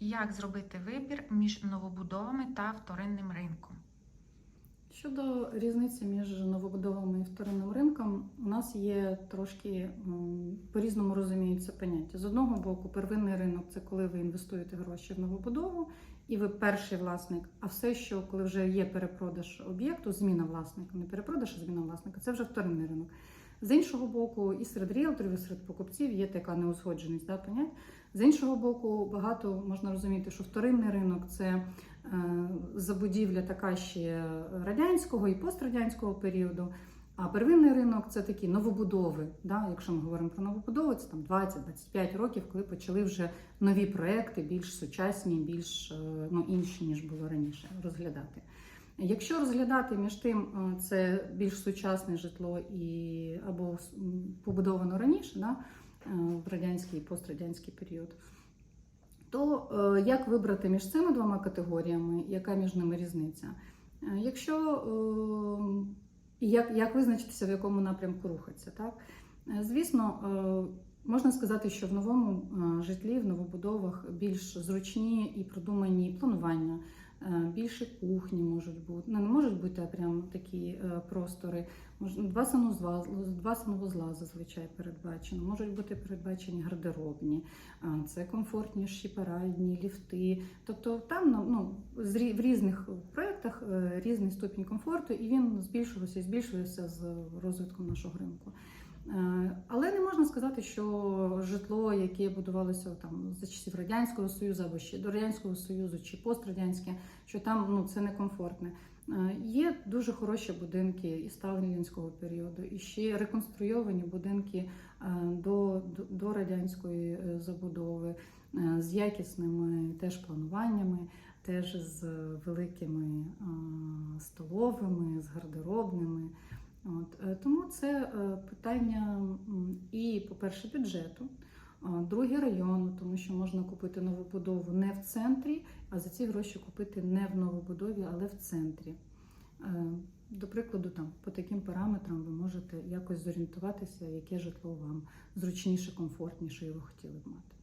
Як зробити вибір між новобудовами та вторинним ринком? Щодо різниці між новобудовами і вторинним ринком, у нас є трошки по-різному розуміються поняття. З одного боку, первинний ринок це коли ви інвестуєте гроші в новобудову, і ви перший власник. А все, що коли вже є перепродаж об'єкту, зміна власника, не перепродаж, а зміна власника, це вже вторинний ринок. З іншого боку, і серед ріелторів, і серед покупців є така неузгодженість да. З іншого боку, багато можна розуміти, що вторинний ринок це е, забудівля така ще радянського і пострадянського періоду. А первинний ринок це такі новобудови. Да? Якщо ми говоримо про новобудови, це там 20-25 років, коли почали вже нові проекти, більш сучасні, більш е, ну, інші, ніж було раніше, розглядати. Якщо розглядати між тим, е, це більш сучасне житло і або побудовано раніше, да, е, в радянський і пострадянський період, то е, як вибрати між цими двома категоріями, яка між ними різниця? Якщо і як, як визначитися, в якому напрямку рухатися, так? Звісно, можна сказати, що в новому житлі, в новобудовах більш зручні і продумані планування. Е, Більше кухні можуть бути. Ну, не можуть бути а прям такі е, простори. Два санузла, два санвузла зазвичай передбачено. Можуть бути передбачені гардеробні, е, це комфортніші парадні, ліфти. Тобто там ну, ну, в різних проєктах різний ступінь комфорту, і він збільшувався і збільшується з розвитком нашого ринку. Е, Але не можна сказати, що житло, яке будувалося там за часів радянського союзу або ще до радянського союзу чи пострадянське, що там ну це некомфортне. Е, Є дуже хороші будинки і сталінського періоду, і ще реконструйовані будинки е, до, до, до радянської забудови з якісними теж плануваннями, теж з великими столовими, з гардеробними. От, це е, питання і, по-перше, бюджету, друге району, тому що можна купити новобудову не в центрі, а за ці гроші купити не в новобудові, але в центрі. Е, До прикладу, там по таким параметрам ви можете якось зорієнтуватися, яке житло вам зручніше, комфортніше і ви хотіли б мати.